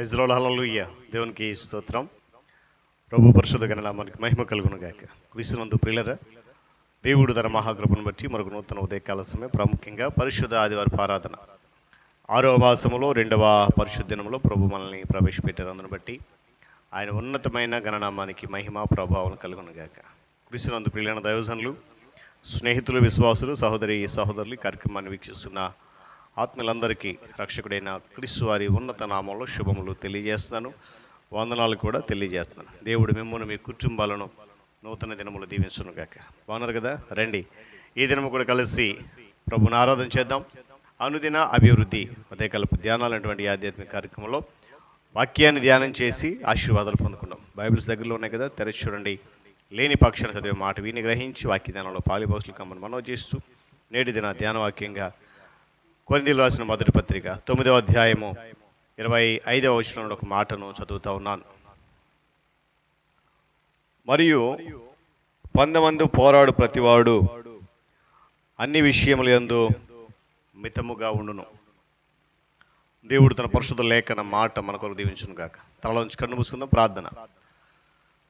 ప్రైజ్లో హల్లెలూయా దేవునికి స్తోత్రం. ప్రభు పరిశుద్ధ గణనామానికి మహిమ కలుగును గాక. క్రీస్తునందు ప్రియులరా దేవుడు తన మహాకృపను బట్టి మరొక నూతన ఉదయకాల సమయం ప్రాముఖ్యంగా పరిశుద్ధ ఆదివారి ఆరాధన. ఆరవ మాసములో రెండవ పరిశుద్ధ దినంలో ప్రభు మనల్ని ప్రవేశపెట్టారు అందును బట్టి ఆయన ఉన్నతమైన గణనామానికి మహిమ ప్రభావం కలుగునగాక క్రీస్తునందు ప్రియులైన దైవజనులు స్నేహితులు విశ్వాసులు సహోదరి సహోదరులు కార్యక్రమాన్ని వీక్షిస్తున్న ఆత్మలందరికీ రక్షకుడైన క్రీస్తు వారి ఉన్నత నామంలో శుభములు తెలియజేస్తున్నాను. వందనాలు కూడా తెలియజేస్తున్నాను. దేవుడు మిమ్మల్ని మీ కుటుంబాలను నూతన దినములు దీవించును గాక బాగున్నారు కదా? రండి. ఈ దినము కూడా కలిసి ప్రభుని ఆరాధన చేద్దాం. అనుదిన అభివృద్ధి ఉదయకల్ప ధ్యానాలు అనేటువంటి ఆధ్యాత్మిక కార్యక్రమంలో వాక్యాన్ని ధ్యానం చేసి ఆశీర్వాదాలు పొందుకున్నాం బైబిల్స్ దగ్గరలో ఉన్నాయి కదా? తెరచి చూడండి. లేని పక్షాన్ని చదివే మాట విని గ్రహించి వాక్య ధ్యానంలో పాలిభాషలు కమ్మని మనవి చేస్తూ నేటి దిన ధ్యాన వాక్యంగా కొరిందీలు రాసిన మొదటి పత్రిక తొమ్మిదవ అధ్యాయము ఇరవై ఐదవ వచనంలో ఒక మాటను చదువుతా ఉన్నాను. మరియు పందమందు పోరాడు ప్రతివాడు అన్ని విషయములు యందు మితముగా ఉండును. దేవుడు తన పరిశుద్ధ లేఖన మాట మన కొరకు దీవించును కాక తలలోంచి కన్ను మూసుకుందాం ప్రార్థన.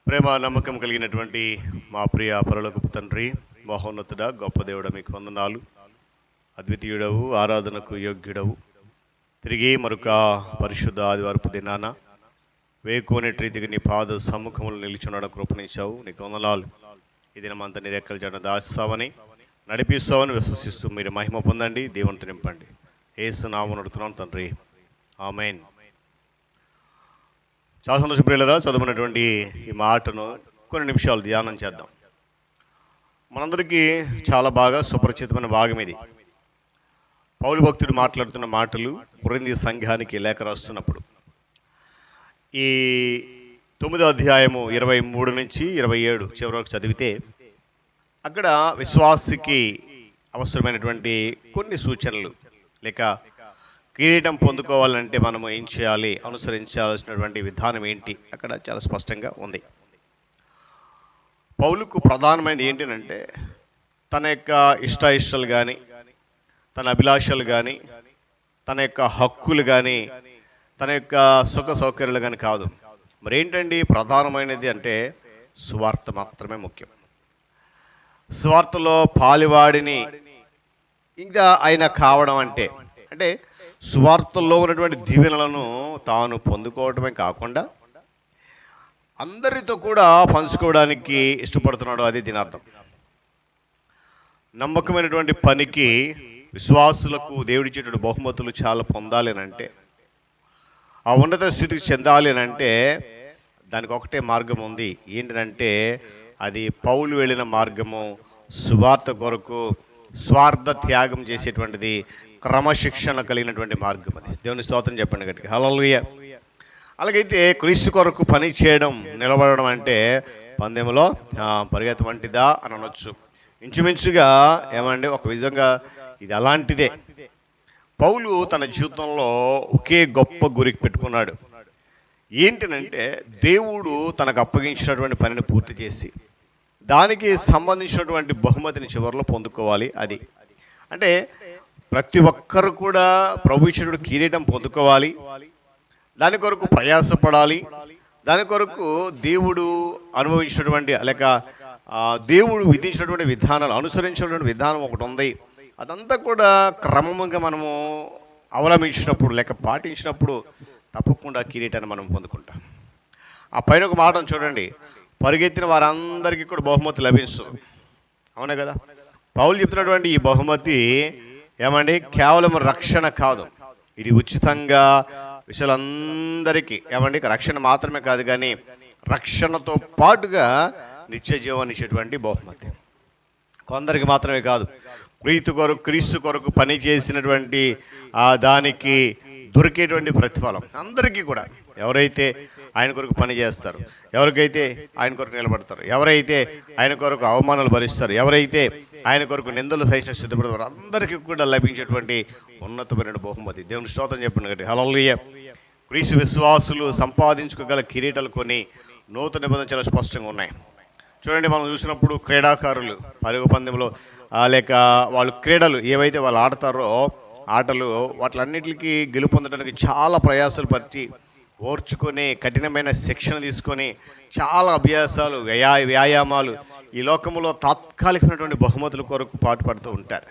ప్రేమ నమ్మకం కలిగినటువంటి మా ప్రియ పరలోకపు తండ్రి మహోన్నతుడ గొప్ప దేవుడ మీకు వందనాలు. అద్వితీయుడవు ఆరాధనకు యోగ్యుడవు. తిరిగి మరొక పరిశుద్ధ ఆదివారపు దినాన వేకోని రీతికి నీ పాద సమ్ముఖములు నిలిచున్నాడు కృపణించావు. నీకు వందనాలు ఈ దినమంతా నీ రెక్కలు జన దాస్తావని నడిపిస్తావని విశ్వసిస్తూ మీరు మహిమ పొందండి దేవునితో నింపండి. ఏసు నామం నడుతున్నాను తండ్రి. ఆమెన్. చాలా సంతోషం ప్రియులరా చదువుకున్నటువంటి ఈ మాటను కొన్ని నిమిషాలు ధ్యానం చేద్దాం. మనందరికీ చాలా బాగా సుపరిచితమైన భాగం ఇది. పౌలు భక్తుడు మాట్లాడుతున్న మాటలు కురింది సంఘానికి లేఖ రాస్తున్నప్పుడు. ఈ తొమ్మిదో అధ్యాయము ఇరవై మూడు నుంచి ఇరవై ఏడు చివరి వరకు చదివితే అక్కడ విశ్వాసికి అవసరమైనటువంటి కొన్ని సూచనలు. లేక కిరీటం పొందుకోవాలంటే మనము ఏం చేయాలి? అనుసరించాల్సినటువంటి విధానం ఏంటి? అక్కడ చాలా స్పష్టంగా ఉంది. పౌలుకు ప్రధానమైనది ఏంటంటే తన యొక్క ఇష్ట ఇష్టాలు కానీ తన అభిలాషలు కానీ తన యొక్క హక్కులు కానీ తన యొక్క సుఖ సౌకర్యాలు కానీ కాదు. మరి ఏంటండి ప్రధానమైనది అంటే స్వార్థ మాత్రమే ముఖ్యం. స్వార్థలో పాలివాడిని ఇంకా ఆయన కావడం అంటే అంటే స్వార్థల్లో ఉన్నటువంటి దీవెనలను తాను పొందుకోవడమే కాకుండా అందరితో కూడా పంచుకోవడానికి ఇష్టపడుతున్నాడు అది దీని అర్థం నమ్మకమైనటువంటి పనికి విశ్వాసులకు దేవుడిచ్చేటువంటి బహుమతులు చాలా పొందాలి అంటే ఆ ఉన్నత స్థితికి చెందాలి అంటే దానికి ఒకటే మార్గం ఉంది ఏంటంటే అది పౌలు వెళ్ళిన మార్గము సువార్త కొరకు స్వార్థ త్యాగం చేసేటువంటిది క్రమశిక్షణ కలిగినటువంటి మార్గం అది. దేవుని స్తోత్రం చెప్పండి గట్టిగా. హలోయ అలాగైతే క్రీస్తు కొరకు పని చేయడం నిలబడడం అంటే పందెంలో ఆ, పరిగెత్త వంటిదా అని అనొచ్చు ఇంచుమించుగా ఏమండి ఒక విధంగా ఇది అలాంటిదే. పౌలు తన జీవితంలో ఒకే గొప్ప గురికి పెట్టుకున్నాడు. ఏంటనంటే దేవుడు తనకు అప్పగించినటువంటి పనిని పూర్తి చేసి దానికి సంబంధించినటువంటి బహుమతిని చివరిలో పొందుకోవాలి అది. అంటే ప్రతి ఒక్కరు కూడా ప్రభు ఇచ్చినటువంటి కిరీటం పొందుకోవాలి. దాని కొరకు ప్రయాసపడాలి. దాని కొరకు దేవుడు అనుభవించినటువంటి లేక దేవుడు విధించినటువంటి విధానాలు అనుసరించినటువంటి విధానం ఒకటి ఉంది. అదంతా కూడా క్రమంగా మనము అవలంబించినప్పుడు లేక పాటించినప్పుడు తప్పకుండా కిరీటాన్ని మనం పొందుకుంటాం. ఆ పైన ఒక మాట చూడండి. పరిగెత్తిన వారందరికీ కూడా బహుమతి లభిస్తుంది అవునా కదా? పౌలు చెప్తున్నటువంటి ఈ బహుమతి ఏమండి? కేవలం రక్షణ కాదు. ఇది ఉచితంగా విషయాలందరికీ. ఏమండి? రక్షణ మాత్రమే కాదు కానీ రక్షణతో పాటుగా నిత్య జీవాన్ని ఇచ్చేటువంటి బహుమతి. కొందరికి మాత్రమే కాదు ప్రీతి కొరకు క్రీస్తు కొరకు పని చేసినటువంటి ఆ దానికి దొరికేటువంటి ప్రతిఫలం అందరికీ కూడా. ఎవరైతే ఆయన కొరకు పని చేస్తారు ఎవరికైతే ఆయన కొరకు నిలబడతారు ఎవరైతే ఆయన కొరకు అవమానాలు భరిస్తారు ఎవరైతే ఆయన కొరకు నిందలు సహించిన సిద్ధపడతారు అందరికీ కూడా లభించేటువంటి ఉన్నతమైన బహుమతి. దేవుని స్తోత్రం చెప్పండి కాబట్టి హలలియ క్రీస్తు విశ్వాసులు సంపాదించుకోగల కిరీటాలు కొన్ని నూతన నిబంధన చాలా స్పష్టంగా ఉన్నాయి. చూడండి మనం చూసినప్పుడు క్రీడాకారులు పరుగు పందెంలో లేక వాళ్ళు క్రీడలు ఏవైతే వాళ్ళు ఆడతారో ఆటలు వాటిలన్నిటికీ గెలుపొందడానికి చాలా ప్రయాసాలు పట్టి ఓర్చుకొని కఠినమైన శిక్షణ తీసుకొని చాలా అభ్యాసాలు వ్యాయా వ్యాయామాలు ఈ లోకంలో తాత్కాలికమైనటువంటి బహుమతుల కొరకు పాటుపడుతూ ఉంటారు.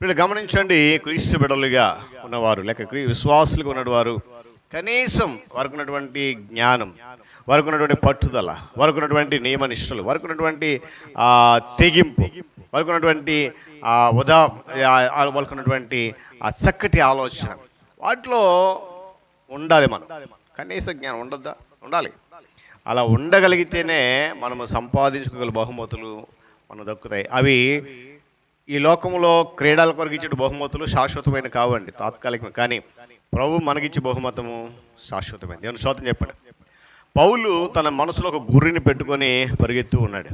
వీళ్ళు గమనించండి క్రీస్తు బిడలుగా ఉన్నవారు లేక క్రీ విశ్వాసులుగా ఉన్నవారు కనీసం వారికి ఉన్నటువంటి జ్ఞానం వారికి ఉన్నటువంటి పట్టుదల వారికి ఉన్నటువంటి నియమనిష్టలు వారికి ఉన్నటువంటి తెగింపు వారికి ఉన్నటువంటి ఉదా వాళ్ళకు ఉన్నటువంటి ఆ చక్కటి ఆలోచన. వాటిలో ఉండాలి మనం. కనీస జ్ఞానం ఉండద్దా? ఉండాలి. అలా ఉండగలిగితేనే మనము సంపాదించుకోగల బహుమతులు మనకు దక్కుతాయి. అవి ఈ లోకంలో క్రీడల కొరకు ఇచ్చే బహుమతులు శాశ్వతమైన కావండి తాత్కాలికం కానీ ప్రభు మనకిచ్చే బహుమతము శాశ్వతమైనది దేవుని శోతం చెప్పండి. పౌలు తన మనసులో ఒక గురిని పెట్టుకొని పరిగెత్తు ఉన్నాడు.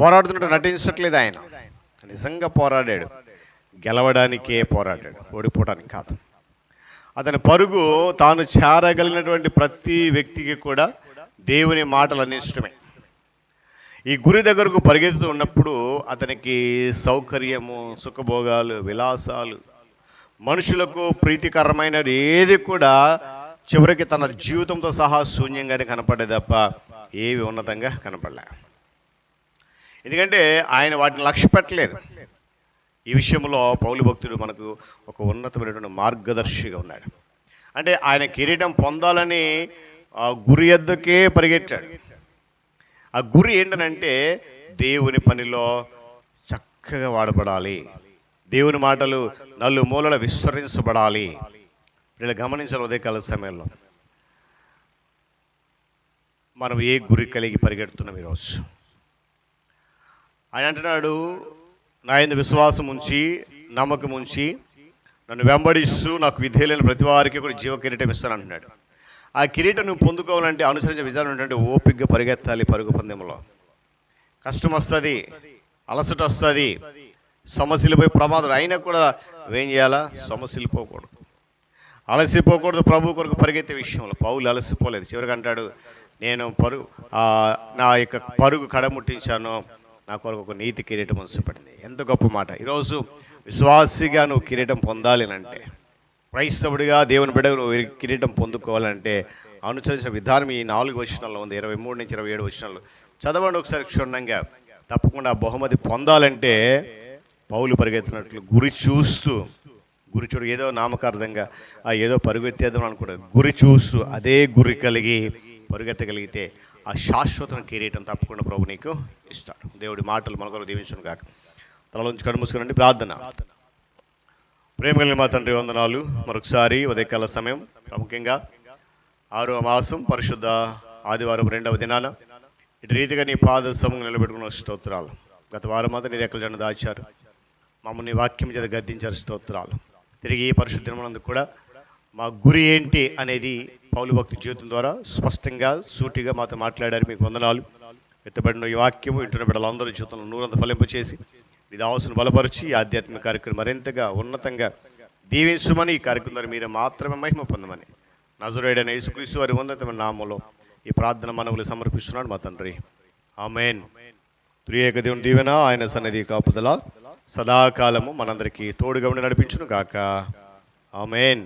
పోరాడుతున్నట్టు నటించట్లేదు ఆయన. నిజంగా పోరాడాడు. గెలవడానికే పోరాడాడు. ఓడిపోవడానికి కాదు. అతని పరుగు తాను చేరగలిగినటువంటి ప్రతి వ్యక్తికి కూడా దేవుని మాటలు అందించడమే. ఈ గురి దగ్గరకు పరిగెత్తుతూ ఉన్నప్పుడు అతనికి సౌకర్యము సుఖభోగాలు విలాసాలు మనుషులకు ప్రీతికరమైనది ఏది కూడా చివరికి తన జీవితంతో సహా శూన్యంగానే కనపడే తప్ప ఏవి ఉన్నతంగా కనపడలే. ఎందుకంటే ఆయన వాటిని లక్ష్య పెట్టలేదు. ఈ విషయంలో పౌలు భక్తుడు మనకు ఒక ఉన్నతమైనటువంటి మార్గదర్శిగా ఉన్నాడు. అంటే ఆయన కిరీటం పొందాలని ఆ గురి ఎద్దుకే పరిగెట్టాడు. ఆ గురి ఏంటనంటే దేవుని పనిలో చక్కగా వాడబడాలి. దేవుని మాటలు నలు మూలల విస్మరించబడాలి వీళ్ళు గమనించాలి ఉదయకాల సమయంలో. మనం ఏ గురి కలిగి పరిగెడుతున్నాం ఈరోజు? ఆయన అంటున్నాడు నా యందు విశ్వాసం ఉంచి నమ్మకం ఉంచి నన్ను వెంబడిస్తూ నాకు విధేయులైన ప్రతి వారికి కూడా జీవ కిరీటం ఇస్తాను అంటున్నాడు. ఆ కిరీటం నువ్వు పొందుకోవాలంటే అనుసరించే విధానం ఏంటంటే ఓపికగా పరిగెత్తాలి పరుగు పందెంలో. కష్టం వస్తుంది అలసట వస్తుంది సమస్యలు పోయి ప్రమాదం అయినా కూడా ఏం చేయాలా? సమస్యలు పోకూడదు. అలసిపోకూడదు ప్రభు కొరకు పరిగెత్తే విషయంలో. పౌలు అలసిపోలేదు. చివరికి అంటాడు నేను పరుగు నా యొక్క పరుగు కడముట్టించాను. నా కొరకు ఒక నీతి కిరీటం ఉంచబడింది ఎంత గొప్ప మాట. ఈరోజు విశ్వాసిగా నువ్వు కిరీటం పొందాలి అంటే క్రైస్తవుడిగా దేవుని బిడ్డ నువ్వు కిరీటం పొందుకోవాలంటే అనుసరించిన విధానం ఈ నాలుగు వచనాల్లో ఉంది. ఇరవై మూడు నుంచి ఇరవై ఏడు వచనాలు చదవండి ఒకసారి క్షుణ్ణంగా. తప్పకుండా బహుమతి పొందాలంటే పౌలు పరిగెత్తినట్లు గురి చూస్తూ గురి చూడు ఏదో నామకార్థంగా ఆ ఏదో పరుగెత్తేద్దాం అనుకుంటా గురి చూస్తూ అదే గురి కలిగి పరుగెత్తగలిగితే ఆ శాశ్వత కిరీటం తప్పకుండా ప్రభు నీకు ఇస్తాడు. దేవుడి మాటలు మనకొరకు దీవించును కాక తలలోంచి కడుమూసుకునండి ప్రార్థన. ప్రేమ కలిగిన మా తండ్రి వందనాలు. మరొకసారి ఉదయకాల సమయం ప్రాముఖ్యంగా ఆరో మాసం పరిశుద్ధ ఆదివారం రెండవ దినాన ఇటు రీతిగా నీ పాద సమయం నిలబెట్టుకున్న స్తోత్రాలు. గత వారం మాత్రం నీ రెక్కల జెండా దాచారు. మమ్మల్ని వాక్యం చేత గద్దించారు స్తోత్రాలు. తిరిగి ఈ కూడా మా గురి ఏంటి అనేది పౌలు భక్తి జీవితం ద్వారా స్పష్టంగా సూటిగా మాతో మాట్లాడారు. మీకు వందనాలు. ఎత్తబడిన ఈ వాక్యము ఇంటున్న బిడ్డలందరి జీవితంలో నూరంత ఫలింపు చేసి ఇది ఆవసను బలపరిచి ఆధ్యాత్మిక కార్యక్రమం మరింతగా ఉన్నతంగా దీవించుమని ఈ కార్యక్రమం ద్వారా మీరు మాత్రమే మహిమ పొందమని నజరుడైన యేసుక్రీస్తు వారి ఉన్నతమైన నామంలో ఈ ప్రార్థన మనవులు సమర్పిస్తున్నాడు మా తండ్రి. ఆమెన్. త్రియేక దేవుని దీవెన ఆయన సన్నిధి కాపుదల. సదాకాలము మనందరికీ తోడుగా ఉండి నడిపించును కాక ఆమెన్.